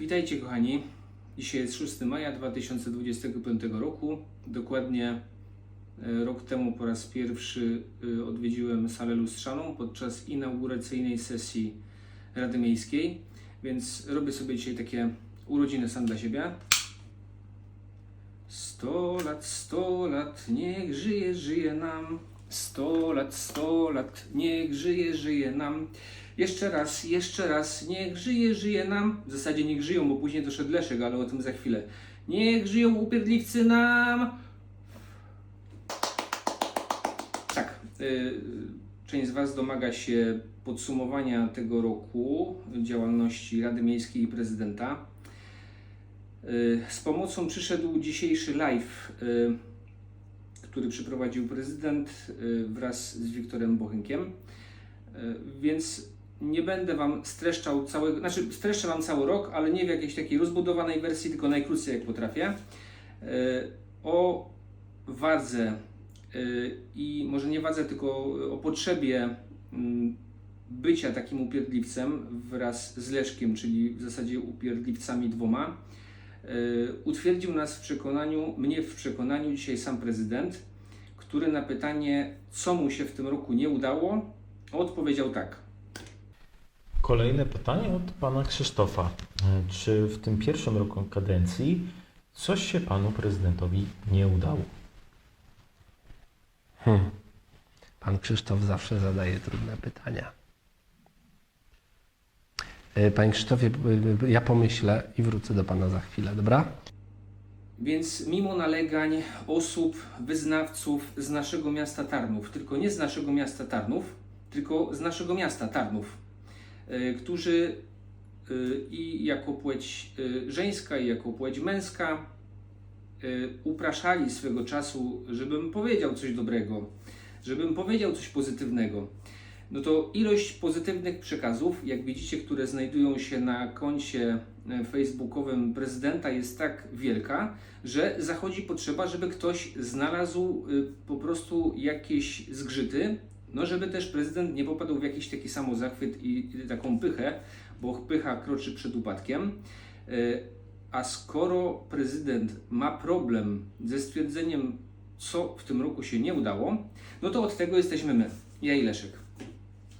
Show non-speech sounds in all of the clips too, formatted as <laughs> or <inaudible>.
Witajcie kochani. Dzisiaj jest 6 maja 2025 roku. Dokładnie e, rok temu po raz pierwszy e, odwiedziłem salę lustrzaną podczas inauguracyjnej sesji Rady Miejskiej, więc robię sobie dzisiaj takie urodziny sam dla siebie. 100 lat, 100 lat, niech żyje, żyje nam. 100 lat, 100 lat, niech żyje, żyje nam. Jeszcze raz, jeszcze raz, niech żyje, żyje nam. W zasadzie niech żyją, bo później doszedł Leszek, ale o tym za chwilę. Niech żyją upierdliwcy nam. Tak, y, część z Was domaga się podsumowania tego roku działalności Rady Miejskiej i Prezydenta. Y, Z pomocą przyszedł dzisiejszy live, y, który przeprowadził prezydent wraz z Wiktorem Bochynkiem. Więc nie będę Wam streszczał całego, znaczy streszczę Wam cały rok, ale nie w jakiejś takiej rozbudowanej wersji, tylko najkrócej jak potrafię. Y, O wadze y, i może nie wadze, tylko o potrzebie mm, bycia takim upierdliwcem wraz z Leszkiem, czyli w zasadzie upierdliwcami dwoma. Y, Utwierdził nas w przekonaniu, mnie w przekonaniu dzisiaj sam prezydent, który na pytanie, co mu się w tym roku nie udało, odpowiedział tak. Kolejne pytanie od pana Krzysztofa. E, Czy w tym pierwszym roku kadencji coś się panu prezydentowi nie udało? Hmm. Pan Krzysztof zawsze zadaje trudne pytania. E, Panie Krzysztofie, ja pomyślę i wrócę do Pana za chwilę, dobra? Więc mimo nalegań osób, wyznawców z naszego miasta Tarnów, tylko nie z naszego miasta Tarnów, tylko z naszego miasta Tarnów, którzy y, i jako płeć y, żeńska, i jako płeć męska upraszali swego czasu, żebym powiedział coś dobrego, żebym powiedział coś pozytywnego. No to ilość pozytywnych przekazów, jak widzicie, które znajdują się na koncie e, facebookowym prezydenta jest tak wielka, że zachodzi potrzeba, żeby ktoś znalazł po prostu jakieś zgrzyty, no żeby też prezydent nie popadł w jakiś taki samozachwyt i, i taką pychę, bo pycha kroczy przed upadkiem. Y, A skoro prezydent ma problem ze stwierdzeniem, co w tym roku się nie udało, no to od tego jesteśmy my, ja i Leszek.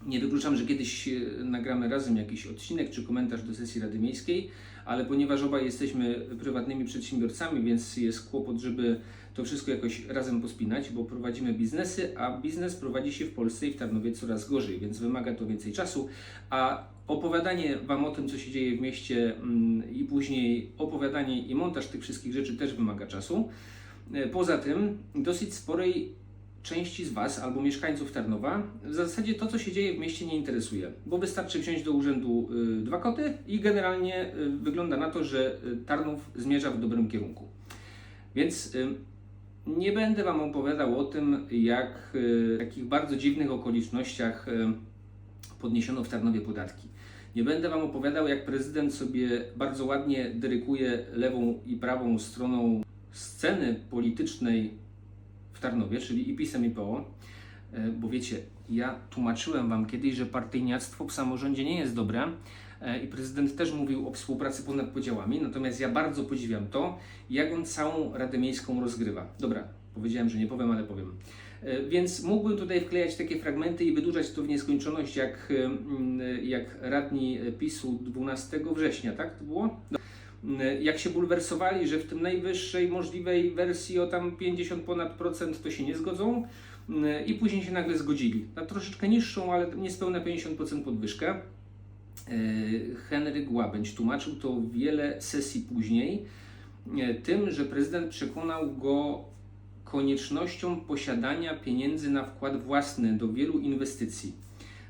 Nie wykluczam, że kiedyś e, nagramy razem jakiś odcinek czy komentarz do sesji Rady Miejskiej, ale ponieważ obaj jesteśmy prywatnymi przedsiębiorcami, więc jest kłopot, żeby to wszystko jakoś razem pospinać, bo prowadzimy biznesy, a biznes prowadzi się w Polsce i w Tarnowie coraz gorzej, więc wymaga to więcej czasu, a opowiadanie Wam o tym, co się dzieje w mieście mm, i później opowiadanie i montaż tych wszystkich rzeczy też wymaga czasu. E, Poza tym dosyć sporej części z Was albo mieszkańców Tarnowa w zasadzie to, co się dzieje w mieście, nie interesuje, bo wystarczy wziąć do urzędu y, dwa koty i generalnie y, wygląda na to, że y, Tarnów zmierza w dobrym kierunku. Więc nie będę Wam opowiadał o tym, jak w takich bardzo dziwnych okolicznościach podniesiono w Tarnowie podatki. Nie będę Wam opowiadał, jak prezydent sobie bardzo ładnie dyrykuje lewą i prawą stroną sceny politycznej Tarnowie, czyli i PiSem i PO, E, bo wiecie, ja tłumaczyłem Wam kiedyś, że partyjniactwo w samorządzie nie jest dobre e, i prezydent też mówił o współpracy ponad podziałami, natomiast ja bardzo podziwiam to, jak on całą Radę Miejską rozgrywa. Dobra, powiedziałem, że nie powiem, ale powiem. E, Więc mógłbym tutaj wklejać takie fragmenty i wydłużać to w nieskończoność, jak, mm, jak radni PiSu 12 września, tak to było? Jak się bulwersowali, że w tym najwyższej możliwej wersji o tam 50 ponad procent to się nie zgodzą i później się nagle zgodzili na troszeczkę niższą, ale niespełna 50% podwyżkę. E, Henryk Łabędź tłumaczył to wiele sesji później tym, że prezydent przekonał go koniecznością posiadania pieniędzy na wkład własny do wielu inwestycji.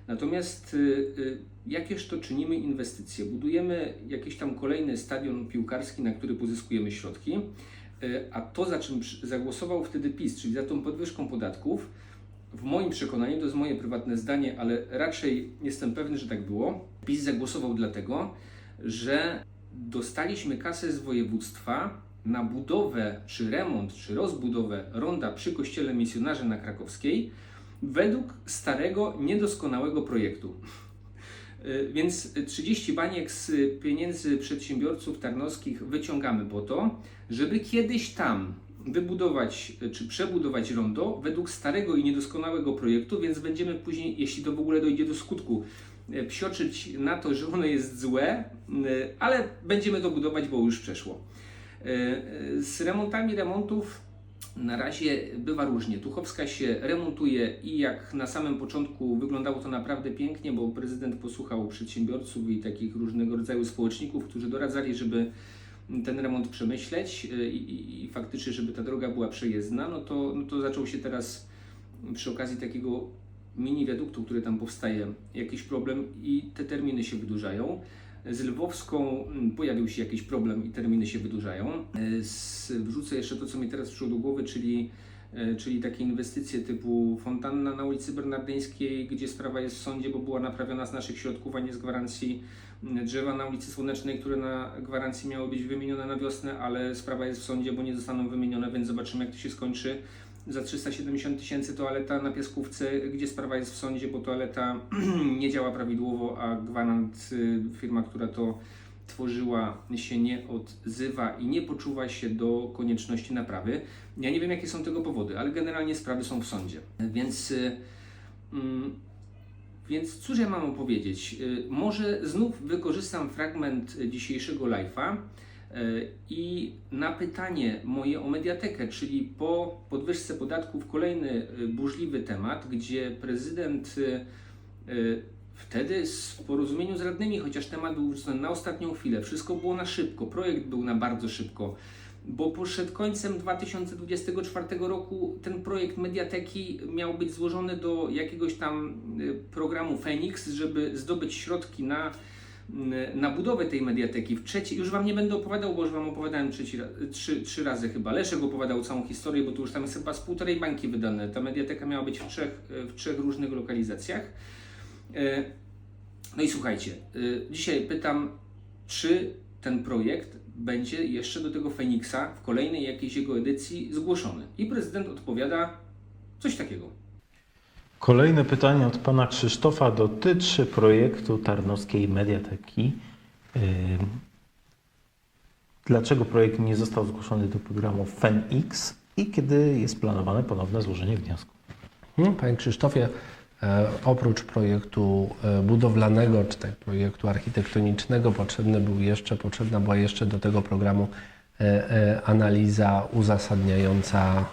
Natomiast y, y, jakież to czynimy inwestycje? Budujemy jakiś tam kolejny stadion piłkarski, na który pozyskujemy środki, y, a to za czym zagłosował wtedy PiS, czyli za tą podwyżką podatków, w moim przekonaniu, to jest moje prywatne zdanie, ale raczej jestem pewny, że tak było. PiS zagłosował dlatego, że dostaliśmy kasę z województwa na budowę, czy remont, czy rozbudowę ronda przy kościele misjonarzy na Krakowskiej według starego, niedoskonałego projektu. Y, Więc 30 baniek z pieniędzy przedsiębiorców tarnowskich wyciągamy po to, żeby kiedyś tam wybudować y, czy przebudować rondo według starego i niedoskonałego projektu, więc będziemy później, jeśli to w ogóle dojdzie do skutku, y, psioczyć na to, że ono jest złe, ale będziemy to budować, bo już przeszło. Z remontami remontów na razie bywa różnie. Tuchowska się remontuje i jak na samym początku wyglądało to naprawdę pięknie, bo prezydent posłuchał przedsiębiorców i takich różnego rodzaju społeczników, którzy doradzali, żeby ten remont przemyśleć y, i, i, i faktycznie, żeby ta droga była przejezdna, no to, no to zaczął się teraz przy okazji takiego mini wiaduktu, który tam powstaje, jakiś problem i te terminy się wydłużają. Z Lwowską mm, pojawił się jakiś problem i terminy się wydłużają. Z- Wrzucę jeszcze to, co mi teraz przyszło do głowy, czyli, y, czyli takie inwestycje typu fontanna na ulicy Bernardyńskiej, gdzie sprawa jest w sądzie, bo była naprawiona z naszych środków, a nie z gwarancji mm, drzewa na ulicy Słonecznej, które na gwarancji miały być wymienione na wiosnę, ale sprawa jest w sądzie, bo nie zostaną wymienione, więc zobaczymy, jak to się skończy. Za 370 tysięcy toaleta na Piaskówce, gdzie sprawa jest w sądzie, bo toaleta <clears throat> nie działa prawidłowo, a gwarant, y, firma, która to tworzyła, się nie odzywa i nie poczuwa się do konieczności naprawy. Ja nie wiem, jakie są tego powody, ale generalnie sprawy są w sądzie. Więc, y, mm, więc cóż ja mam opowiedzieć? Y, Może znów wykorzystam fragment dzisiejszego live'a i na pytanie moje o mediatekę, czyli po podwyżce podatków kolejny y, burzliwy temat, gdzie prezydent y, wtedy w porozumieniu z radnymi, chociaż temat był wrzucony na ostatnią chwilę, wszystko było na szybko, projekt był na bardzo szybko, bo przed końcem 2024 roku ten projekt mediateki miał być złożony do jakiegoś tam programu Phoenix, żeby zdobyć środki na, na budowę tej mediateki. W trzeci, już Wam nie będę opowiadał, bo już Wam opowiadałem trzeci, trzy, trzy razy chyba. Leszek opowiadał całą historię, bo tu już tam jest chyba z półtorej bańki wydane. Ta mediateka miała być w trzech, y, w trzech różnych lokalizacjach. E, No i słuchajcie, y, dzisiaj pytam, czy ten projekt będzie jeszcze do tego Feniksa w kolejnej jakiejś jego edycji zgłoszony. I prezydent odpowiada coś takiego. Kolejne pytanie od pana Krzysztofa dotyczy projektu Tarnowskiej Mediateki. Ym, Dlaczego projekt nie został zgłoszony do programu FENX i kiedy jest planowane ponowne złożenie wniosku? Hmm, Panie Krzysztofie, e, oprócz projektu e, budowlanego czy tak projektu architektonicznego potrzebny był jeszcze, potrzebna była jeszcze do tego programu e, analiza uzasadniająca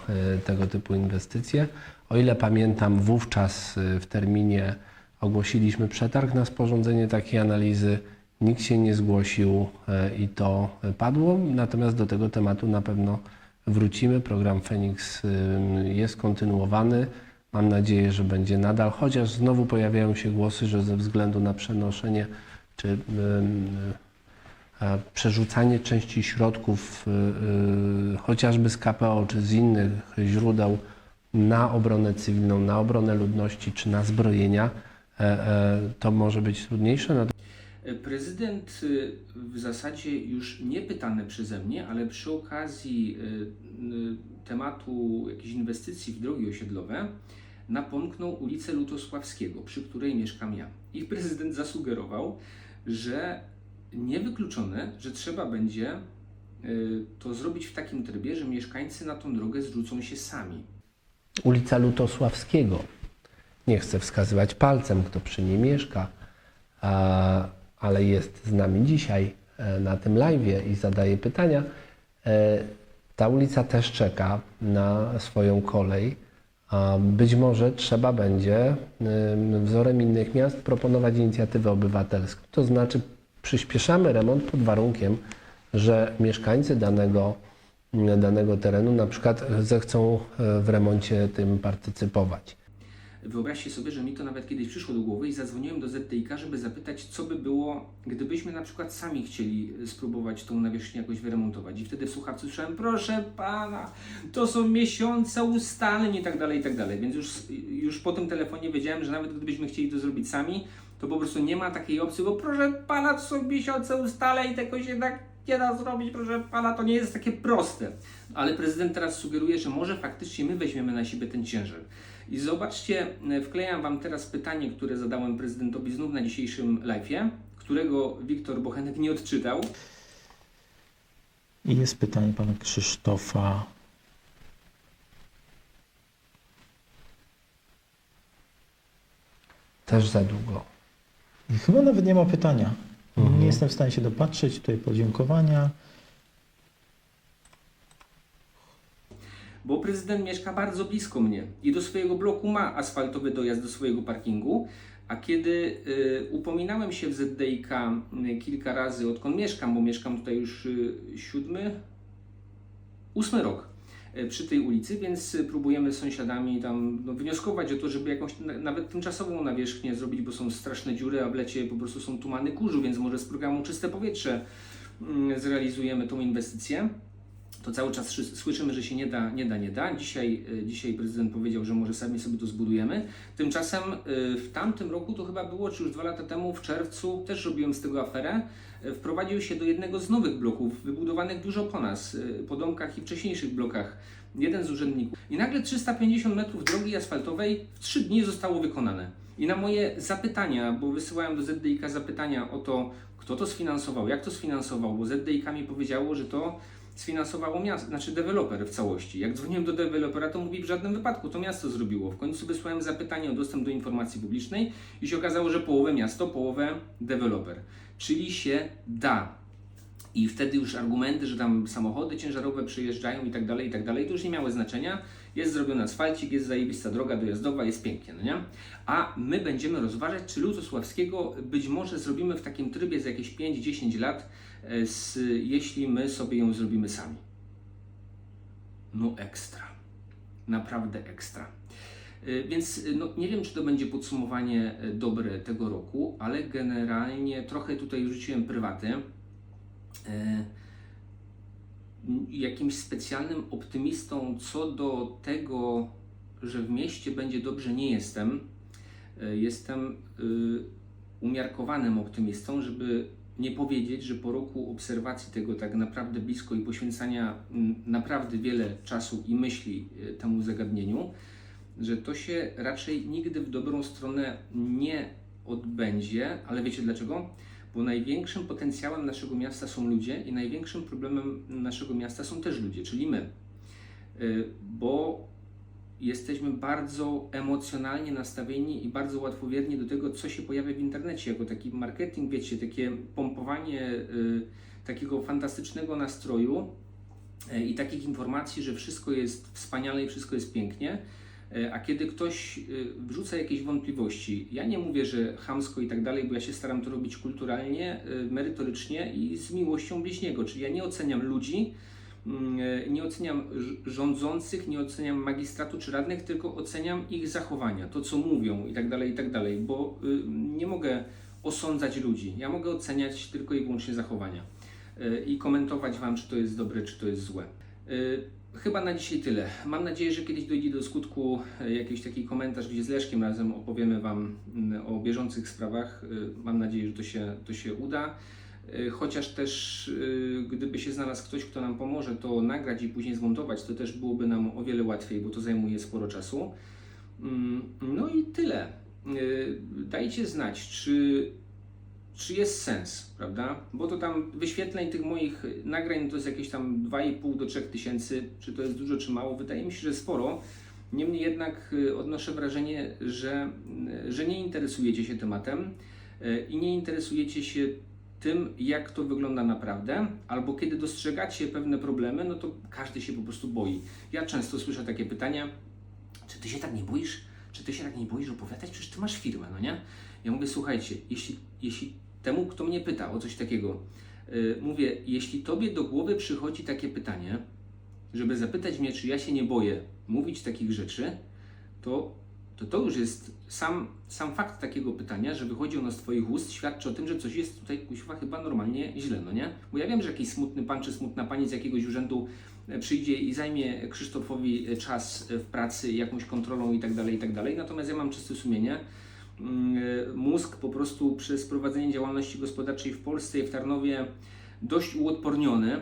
tego typu inwestycje. O ile pamiętam, wówczas e, w terminie ogłosiliśmy przetarg na sporządzenie takiej analizy. Nikt się nie zgłosił e, i to padło. Natomiast do tego tematu na pewno wrócimy. Program ym, jest kontynuowany. Mam nadzieję, że będzie nadal, chociaż znowu pojawiają się głosy, że ze względu na przenoszenie czy e, przerzucanie części środków, y, y, chociażby z KPO czy z innych źródeł na obronę cywilną, na obronę ludności czy na zbrojenia, e, e, to może być trudniejsze. E, Prezydent w zasadzie już nie pytany przeze mnie, ale przy okazji tematu jakichś inwestycji w drogi osiedlowe napomknął ulicę Lutosławskiego, przy której mieszkam ja. I prezydent zasugerował, że niewykluczone, że trzeba będzie to zrobić w takim trybie, że mieszkańcy na tą drogę zrzucą się sami. Ulica Lutosławskiego. Nie chcę wskazywać palcem, kto przy niej mieszka, ale jest z nami dzisiaj e, na tym live i zadaje pytania. E, Ta ulica też czeka na swoją kolej. Być może trzeba będzie ym, wzorem innych miast proponować inicjatywę obywatelską. To znaczy przyspieszamy remont pod warunkiem, że mieszkańcy danego, danego terenu na przykład zechcą e, w remoncie tym partycypować. Wyobraźcie sobie, że mi to nawet kiedyś przyszło do głowy i zadzwoniłem do ZTIK, żeby zapytać, co by było, gdybyśmy na przykład sami chcieli spróbować tą nawierzchnię jakoś wyremontować. I wtedy w słuchawce słyszałem, proszę pana, to są miesiące ustaleń i tak dalej, i tak dalej. Więc już, już po tym telefonie wiedziałem, że nawet gdybyśmy chcieli to zrobić sami, to po prostu nie ma takiej opcji, bo proszę pana, to są miesiące ustaleń, tego się tak nie da zrobić, proszę pana, to nie jest takie proste. ale prezydent teraz sugeruje, że może faktycznie my weźmiemy na siebie ten ciężar. I zobaczcie, e, wklejam Wam teraz pytanie, które zadałem prezydentowi znów na dzisiejszym live'ie, którego Wiktor Bochenek nie odczytał. I jest pytanie pana Krzysztofa. Też za długo. I chyba nawet nie ma pytania. Mhm. Nie jestem w stanie się dopatrzeć. Tutaj podziękowania. bo prezydent mieszka bardzo blisko mnie i do swojego bloku ma asfaltowy dojazd do swojego parkingu. A kiedy y, upominałem się w ZDIK y, kilka razy, odkąd mieszkam, bo mieszkam tutaj już y, siódmy, ósmy rok y, przy tej ulicy, więc y, próbujemy z sąsiadami tam no, wnioskować o to, żeby jakąś na, nawet tymczasową nawierzchnię zrobić, bo są straszne dziury, a w lecie po prostu są tumany kurzu, więc może z programu Czyste Powietrze y, zrealizujemy tą inwestycję to cały czas szy- słyszymy, że się nie da, nie da, nie da. Dzisiaj, y, dzisiaj prezydent powiedział, że może sami sobie to zbudujemy. Tymczasem y, w tamtym roku, to chyba było, czy już dwa lata temu, w czerwcu, też robiłem z tego aferę, y, wprowadził się do jednego z nowych bloków, wybudowanych dużo po nas, po domkach i wcześniejszych blokach, jeden z urzędników. I nagle 350 metrów drogi asfaltowej w 3 dni zostało wykonane. I na moje zapytania, bo wysyłałem do ZDIK zapytania o to, kto to sfinansował, jak to sfinansował, bo ZDIK mi powiedziało, że to sfinansowało miasto, znaczy deweloper w całości. Jak dzwoniłem do dewelopera, to mówi w żadnym wypadku to miasto zrobiło. W końcu wysłałem zapytanie o dostęp do informacji publicznej i się okazało, że połowę miasto, połowę deweloper. Czyli się da. I wtedy już argumenty, że tam samochody ciężarowe przyjeżdżają i tak dalej, i tak dalej, to już nie miały znaczenia. Jest zrobiony asfalcik, jest zajebista droga dojazdowa, jest pięknie, no nie? A my będziemy rozważać, czy Lutosławskiego być może zrobimy w takim trybie za jakieś 5-10 lat, e, z, jeśli my sobie ją zrobimy sami. No ekstra. Naprawdę ekstra. Y, Więc y, no, nie wiem, czy to będzie podsumowanie dobre tego roku, ale generalnie trochę tutaj rzuciłem prywaty. Jakimś specjalnym optymistą co do tego, że w mieście będzie dobrze, nie jestem. Y, Jestem y, umiarkowanym optymistą, żeby nie powiedzieć, że po roku obserwacji tego tak naprawdę blisko i poświęcania naprawdę wiele czasu i myśli y, temu zagadnieniu, że to się raczej nigdy w dobrą stronę nie odbędzie, ale wiecie dlaczego? Bo największym potencjałem naszego miasta są ludzie i największym problemem naszego miasta są też ludzie, czyli my. Y, Bo jesteśmy bardzo emocjonalnie nastawieni i bardzo łatwowierni do tego, co się pojawia w internecie, jako taki marketing, wiecie, takie pompowanie y, takiego fantastycznego nastroju y, i takich informacji, że wszystko jest wspaniale i wszystko jest pięknie. Y, A kiedy ktoś y, wrzuca jakieś wątpliwości, ja nie mówię, że chamsko i tak dalej, bo ja się staram to robić kulturalnie, y, merytorycznie i z miłością bliźniego, czyli ja nie oceniam ludzi, Mm, e, nie oceniam rz- rządzących, nie oceniam magistratu czy radnych, tylko oceniam ich zachowania, to co mówią i tak dalej, i tak dalej, bo y, nie mogę osądzać ludzi, ja mogę oceniać tylko i wyłącznie zachowania i komentować Wam, czy to jest dobre, czy to jest złe. Chyba na dzisiaj tyle. Mam nadzieję, że kiedyś dojdzie do skutku e, jakiś taki komentarz, gdzie z Leszkiem razem opowiemy Wam o bieżących sprawach. Y, Mam nadzieję, że to się, to się uda. Y, Chociaż też gdyby się znalazł ktoś, kto nam pomoże to nagrać i później zmontować, to też byłoby nam o wiele łatwiej, bo to zajmuje sporo czasu. Mm, No i tyle. Dajcie znać, czy, czy jest sens, prawda? Bo to tam wyświetleń tych moich nagrań to jest jakieś tam 2,5 do 3 tysięcy. Czy to jest dużo, czy mało? Wydaje mi się, że sporo. Niemniej jednak y, odnoszę wrażenie, że, y, że nie interesujecie się tematem y, i nie interesujecie się tym, jak to wygląda naprawdę, albo kiedy dostrzegacie pewne problemy, no to każdy się po prostu boi. Ja często słyszę takie pytania, czy ty się tak nie boisz? Czy ty się tak nie boisz opowiadać? Przecież ty masz firmę, no nie? Ja mówię, słuchajcie, jeśli, jeśli temu, kto mnie pyta o coś takiego, yy, mówię, jeśli tobie do głowy przychodzi takie pytanie, żeby zapytać mnie, czy ja się nie boję mówić takich rzeczy, to to, to już jest sam, sam fakt takiego pytania, że wychodzi ono z Twoich ust, świadczy o tym, że coś jest tutaj kuźwa chyba normalnie źle, no nie? Bo ja wiem, że jakiś smutny pan czy smutna pani z jakiegoś urzędu przyjdzie i zajmie Krzysztofowi e, czas e, w pracy jakąś kontrolą i tak dalej, i tak. Natomiast ja mam czyste sumienie. Mm, e, Mózg po prostu przez prowadzenie działalności gospodarczej w Polsce i w Tarnowie dość uodporniony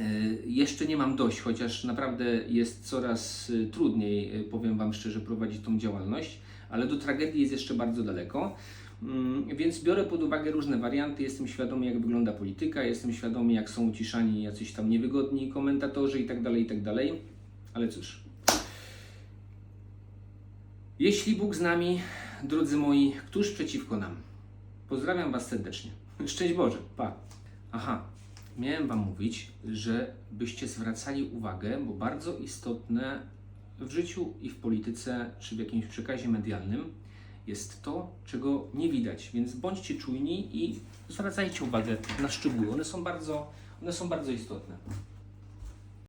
Y, Jeszcze nie mam dość, chociaż naprawdę jest coraz y, trudniej, y, powiem Wam szczerze, prowadzić tą działalność, ale do tragedii jest jeszcze bardzo daleko. Mm, Więc biorę pod uwagę różne warianty, jestem świadomy, jak wygląda polityka, jestem świadomy, jak są uciszani jacyś tam niewygodni komentatorzy itd., itd., ale cóż. Jeśli Bóg z nami, drodzy moi, któż przeciwko nam? Pozdrawiam Was serdecznie. <laughs> Szczęść Boże, pa. Aha, miałem Wam mówić, że byście zwracali uwagę, bo bardzo istotne w życiu i w polityce, czy w jakimś przekazie medialnym jest to, czego nie widać, więc bądźcie czujni i zwracajcie uwagę na szczegóły. One są bardzo, one są bardzo istotne.